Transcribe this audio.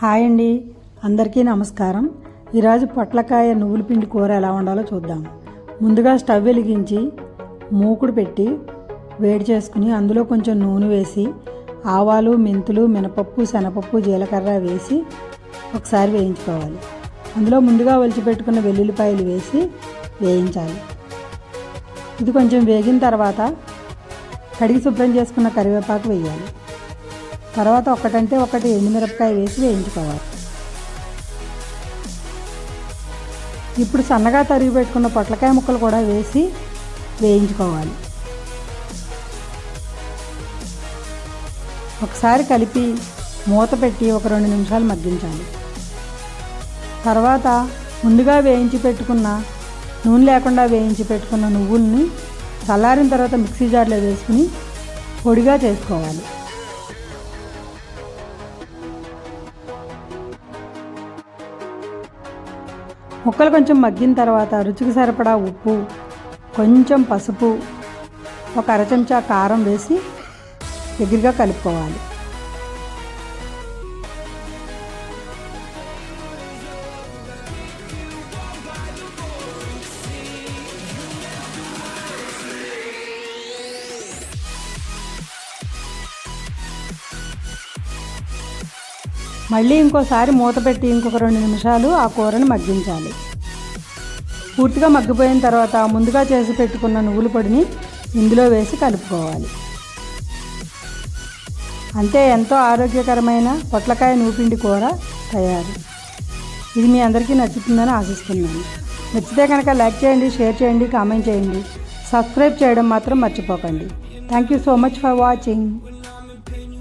Hi అండి. అందరికీ నమస్కారం. ఈరోజు పొట్లకాయ నువ్వుల పిండి కూర ఎలా వండాలో చూద్దాం. ముందుగా స్టవ్ వెలిగించి మూకుడు పెట్టి వేడి చేసుకుని అందులో కొంచెం నూనె వేసి ఆవాలు మెంతులు మినపప్పు శనపప్పు జీలకర్ర వేసి ఒకసారి వేయించుకోవాలి. అందులో ముందుగా ఒలిచిపెట్టుకున్న వెల్లుల్లిపాయలు వేసి వేయించాలి. ఇది కొంచెం వేగిన తర్వాత కడిగి శుభ్రం చేసుకున్న కరివేపాకు వేయాలి. తర్వాత ఒకటంటే ఒకటి ఎండుమిరపకాయ వేసి వేయించుకోవాలి. ఇప్పుడు సన్నగా తరిగి పెట్టుకున్న పొట్లకాయ ముక్కలు కూడా వేసి వేయించుకోవాలి. ఒకసారి కలిపి మూత పెట్టి ఒక రెండు నిమిషాలు మగ్గించాలి. తర్వాత ముందుగా వేయించి పెట్టుకున్న నూనె లేకుండా వేయించి పెట్టుకున్న నువ్వుల్ని చల్లారిన తర్వాత మిక్సీ జార్లో వేసుకుని పొడిగా చేసుకోవాలి. ముక్కలు కొంచెం మగ్గిన తర్వాత రుచికి సరిపడా ఉప్పు కొంచెం పసుపు ఒక అర చెంచా కారం వేసి దగ్గరగా కలుపుకోవాలి. మళ్ళీ ఇంకోసారి మూత పెట్టి ఇంకొక రెండు నిమిషాలు ఆ కూరను మగ్గించాలి. పూర్తిగా మగ్గిపోయిన తర్వాత ముందుగా చేసి పెట్టుకున్న నువ్వుల పొడిని ఇందులో వేసి కలుపుకోవాలి. అంతే ఎంతో ఆరోగ్యకరమైన పొట్లకాయ నూపిండి కూర తయారు. ఇది మీ అందరికీ నచ్చుతుందని ఆశిస్తున్నాను. నచ్చితే కనుక లైక్ చేయండి షేర్ చేయండి కామెంట్ చేయండి. సబ్స్క్రైబ్ చేయడం మాత్రం మర్చిపోకండి. Thank you so much for watching.